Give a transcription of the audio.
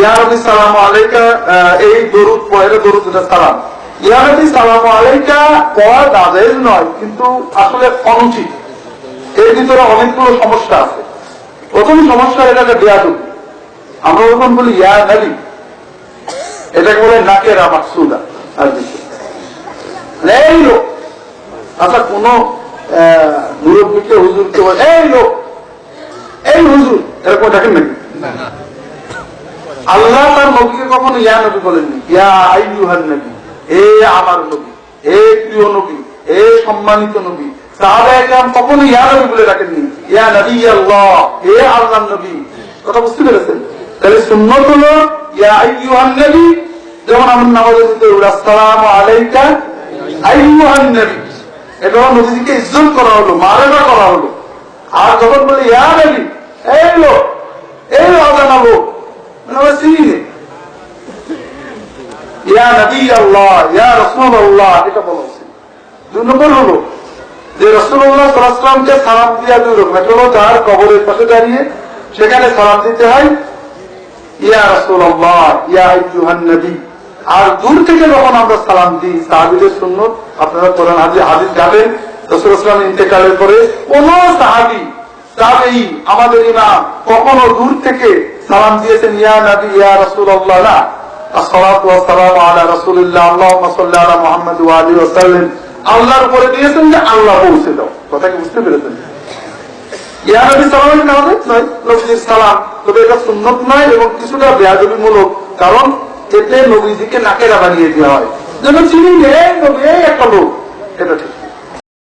ইয়ানবী সালাম আলাইকা এই দরুদ পয়ের দরুদ এটা সালাম। ইয়ানবী সালাম আলাইকা পড়া নাজাইজ নয় কিন্তু আসলে অনুচিত। এর ভিতরে অনেকগুলো সমস্যা আছে। প্রথম সমস্যা এটাকে বেয়াদুব। আমরা যখন বলি ইয়া নবী এটাকে বলে নাকের আমার সুদা আর কিছু এই লোক। আচ্ছা কোন মুরব্বীকে হুজুরকে বলে এই লোক এই হুজুর এরকম দেখেন নাকি? আল্লাহ তার নবীকে কখনো ইয়া নবী বলেননি। ইয়া আইয়ুহান নবী, এ আমার নবী, এ প্রিয় নবী, এ সম্মানিত নবী। সাহাবা একরাম কখনো ইয়া নবী বলে ডাকেননি। ইয়া নবী আল্লাহ এ আল্লাহ নবী। কথা বুঝতে পেরেছেন? তাহলে সুন্নত হলো, ইয়া আইয়ুহান নবী, যেমন আমার নামাজের আসসালামু আলাইকা আইয়ুহান নবী। এটা নবীজিকে ইজ্জত করা হলো মারেনা করা হলো। আর যখন বলে, ইয়া নবী, এই লোক, এই অজানা লোক মানে আমরা চিনি নে। রসুল্লাহ সেখানে সালাম দিতে হয় আর দূর থেকে যখন আমরা সালাম দিই, সাহাবিদের সুন্নত, আপনারা রসুল ইসলাম ইন্তেকালের পরে কোন সাহাবি আমাদের ইমাম, কখনো দূর থেকে সালাম দিয়েছেন, ইয়া নবী, ইয়া রসুল আল্লাহ না। আল্লাহর উপরে দিয়েছেন যে আল্লাহ পৌঁছে দাও। কথা কি বুঝতে পেরেছেন? এটা নয় এবং কিছুটা কারণ এতে নবীজিকে নাকেরা বানিয়ে দেওয়া হয়। যেন চিনি নেই একটা লোক। এটা ঠিক।